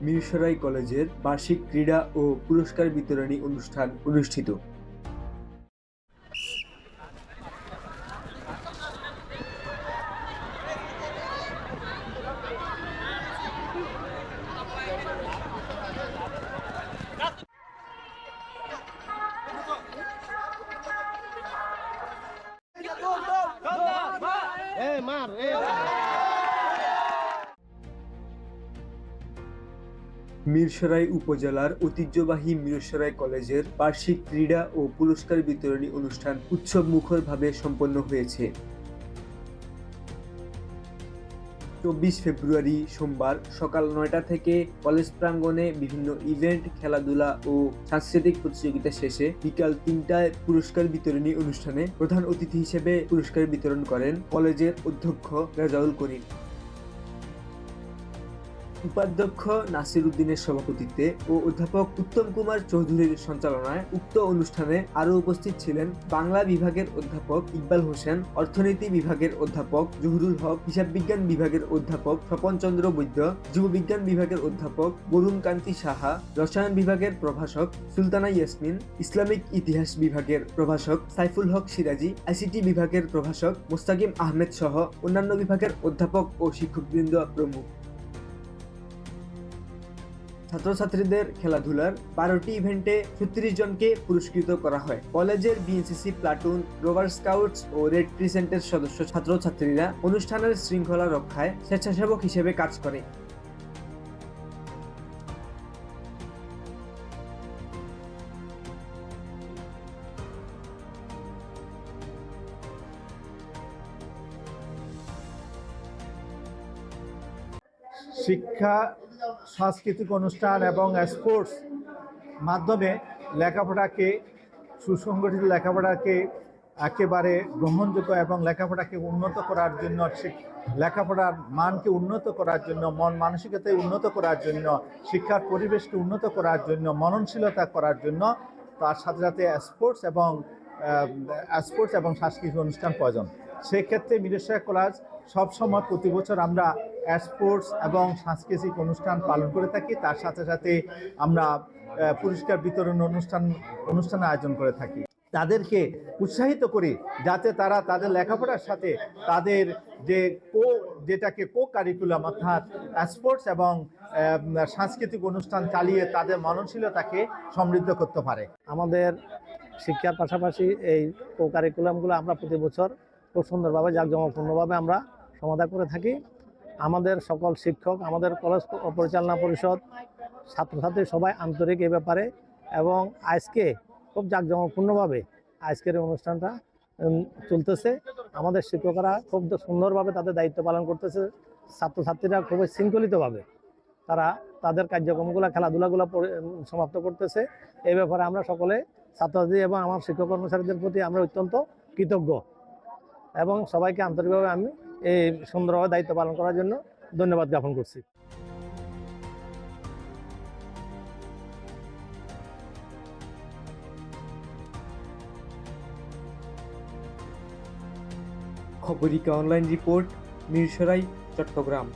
মিরসরাই কলেজের বার্ষিক ক্রীড়া ও পুরস্কার বিতরণী অনুষ্ঠান অনুষ্ঠিত। মিরসরাই উপজেলার ঐতিহ্যবাহী মিরসরাই কলেজের বার্ষিক ক্রীড়া ও পুরস্কার বিতরণী অনুষ্ঠান উৎসব মুখরভাবে সম্পন্ন হয়েছে। চব্বিশ ফেব্রুয়ারি সোমবার সকাল নয়টা থেকে কলেজ প্রাঙ্গণে বিভিন্ন ইভেন্ট, খেলাধুলা ও সাংস্কৃতিক প্রতিযোগিতা শেষে বিকাল তিনটায় পুরস্কার বিতরণী অনুষ্ঠানে প্রধান অতিথি হিসেবে পুরস্কার বিতরণ করেন কলেজের অধ্যক্ষ রেজাউল করিম। উপাধ্যক্ষ নাসির উদ্দিনের সভাপতিত্বে ও অধ্যাপক উত্তম কুমার চৌধুরীর সঞ্চালনায় উক্ত অনুষ্ঠানে আরও উপস্থিত ছিলেন বাংলা বিভাগের অধ্যাপক ইকবাল হোসেন, অর্থনীতি বিভাগের অধ্যাপক জহুরুল হক, হিসাব বিজ্ঞান বিভাগের অধ্যাপক স্বপন চন্দ্র বৈদ্য জীববিজ্ঞান বিভাগের অধ্যাপক বরুণ কান্তি সাহা, রসায়ন বিভাগের প্রভাষক সুলতানা ইয়াসমিন, ইসলামিক ইতিহাস বিভাগের প্রভাষক সাইফুল হক সিরাজি, আইসিটি বিভাগের প্রভাষক মোস্তাকিম আহমেদ সহ অন্যান্য বিভাগের অধ্যাপক ও শিক্ষকবৃন্দ প্রমুখ। ছাত্রছাত্রীদের খেলাধুলার বারোটি ইভেন্টে ছত্রিশ জনকে পুরস্কৃত করা হয়। কলেজের বিএনসিসি, প্লাটুন রোভার স্কাউটস ও রেড ক্রিসেন্টের সদস্য ছাত্রছাত্রীরা অনুষ্ঠানের শৃঙ্খলা রক্ষায় স্বেচ্ছাসেবক হিসেবে কাজ করে। শিক্ষা সাংস্কৃতিক অনুষ্ঠান এবং স্পোর্টস মাধ্যমে লেখাপড়াকে, সুসংগঠিত লেখাপড়াকে একেবারে গ্রহণযোগ্য এবং লেখাপড়াকে উন্নত করার জন্য লেখাপড়ার মানকে উন্নত করার জন্য, মন মানসিকতায় উন্নত করার জন্য, শিক্ষার পরিবেশকে উন্নত করার জন্য, মননশীলতা করার জন্য, তার সাথে সাথে স্পোর্টস এবং স্পোর্টস এবং সাংস্কৃতিক অনুষ্ঠান প্রয়োজন। সেক্ষেত্রে মিরেশ্বর কলেজ সবসময় প্রতি বছর আমরা স্পোর্টস এবং সাংস্কৃতিক অনুষ্ঠান পালন করে থাকি। তার সাথে সাথে আমরা পুরস্কার বিতরণ অনুষ্ঠান অনুষ্ঠান আয়োজন করে থাকি। তাদেরকে উৎসাহিত করি যাতে তারা তাদের লেখাপড়ার সাথে তাদের যে কো, যেটাকে কো কারিকুলাম অর্থাৎ স্পোর্টস এবং সাংস্কৃতিক অনুষ্ঠান চালিয়ে তাদের মননশীলতাকে সমৃদ্ধ করতে পারে। আমাদের শিক্ষার পাশাপাশি এই কারিকুলামগুলো আমরা প্রতি বছর খুব সুন্দরভাবে, জাঁকজমকপূর্ণভাবে আমরা সমাধান করে থাকি। আমাদের সকল শিক্ষক, আমাদের কলেজ পরিচালনা পরিষদ, ছাত্রছাত্রী সবাই আন্তরিক এই ব্যাপারে এবং আজকে খুব জাঁকজমকপূর্ণভাবে আজকের এই অনুষ্ঠানটা চলতেছে। আমাদের শিক্ষকরা খুব সুন্দরভাবে তাদের দায়িত্ব পালন করতেছে। ছাত্রছাত্রীরা খুবই শৃঙ্খলিতভাবে তারা তাদের কার্যক্রমগুলো, খেলাধুলাগুলো সমাপ্ত করতেছে। এই ব্যাপারে আমরা সকলে ছাত্রছাত্রী এবং আমার শিক্ষক কর্মচারীদের প্রতি আমরা অত্যন্ত কৃতজ্ঞ। এবং সবাইকে আন্তরিকভাবে আমি এই সুন্দরভাবে দায়িত্ব পালন করার জন্য ধন্যবাদ জ্ঞাপন করছি। Khaborika online report, Mirsarai, Chattogram.